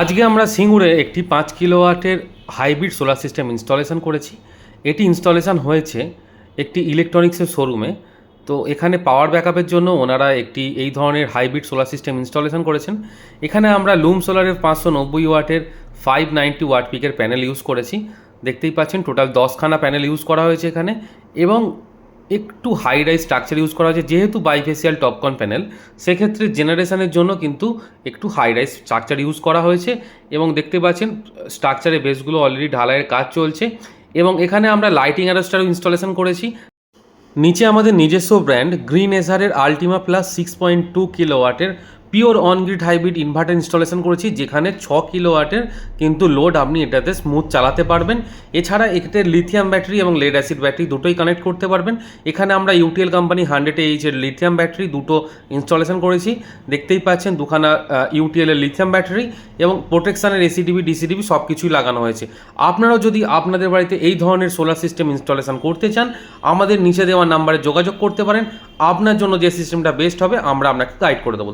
আজকে আমরা সিঙ্গুরে একটি পাঁচ কিলোওয়াটের হাইব্রিড সোলার সিস্টেম ইনস্টলেশন করেছি। এটি ইনস্টলেশন হয়েছে একটি ইলেকট্রনিক্সের শোরুমে। তো এখানে পাওয়ার ব্যাকআপের জন্য ওনারা একটি এই ধরনের হাইব্রিড সোলার সিস্টেম ইনস্টলেশন করেছেন। এখানে আমরা লুম সোলারের পাঁচশো নব্বই ওয়াটের ফাইভ নাইনটি ওয়াট পিকের প্যানেল ইউজ করেছি। দেখতেই পাচ্ছেন টোটাল দশখানা প্যানেল ইউজ করা হয়েছে এখানে এবং একটু হাই রাইজ স্ট্রাকচার ইউজ করা হয়েছে। যেহেতু বাইফেসিয়াল টপকন প্যানেল সেক্ষেত্রে জেনারেশনের জন্য কিন্তু একটু হাই রাইজ স্ট্রাকচার ইউজ করা হয়েছে এবং দেখতে পাচ্ছেন স্ট্রাকচারে বেসগুলো অলরেডি ঢালাইয়ের কাজ চলছে এবং এখানে আমরা লাইটিং অ্যারেস্টারও ইনস্টলেশন করেছি। নিচে আমাদের নিজস্ব brand green এসারের Ultima plus six point two kilo ওয়াটের pure on grid hybrid inverter installation করেছি, যেখানে ছ কিলো ওয়াটের কিন্তু লোড আপনি এটাতে স্মুথ চালাতে পারবেন। এছাড়া এতে লিথিয়াম ব্যাটারি এবং লেড অ্যাসিড ব্যাটারি দুটোই কানেক্ট করতে পারবেন। এখানে আমরা ইউটিএল কোম্পানি হান্ড্রেড এইচের লিথিয়াম ব্যাটারি দুটো ইনস্টলেশন করেছি। দেখতেই পাচ্ছেন দুখানা ইউটিএল এর লিথিয়াম ব্যাটারি এবং প্রোটেকশানের এসিডিবি ডিসিডিবি সব কিছুই লাগানো হয়েছে। আপনারাও যদি আপনাদের বাড়িতে এই ধরনের সোলার সিস্টেম ইনস্টলেশন করতে চান, আমাদের নিচে দেওয়া নাম্বারে যোগাযোগ করতে পারেন। আপনার জন্য যে সিস্টেমটা বেস্ট হবে, আমরা আপনাকে গাইড করে দেবো।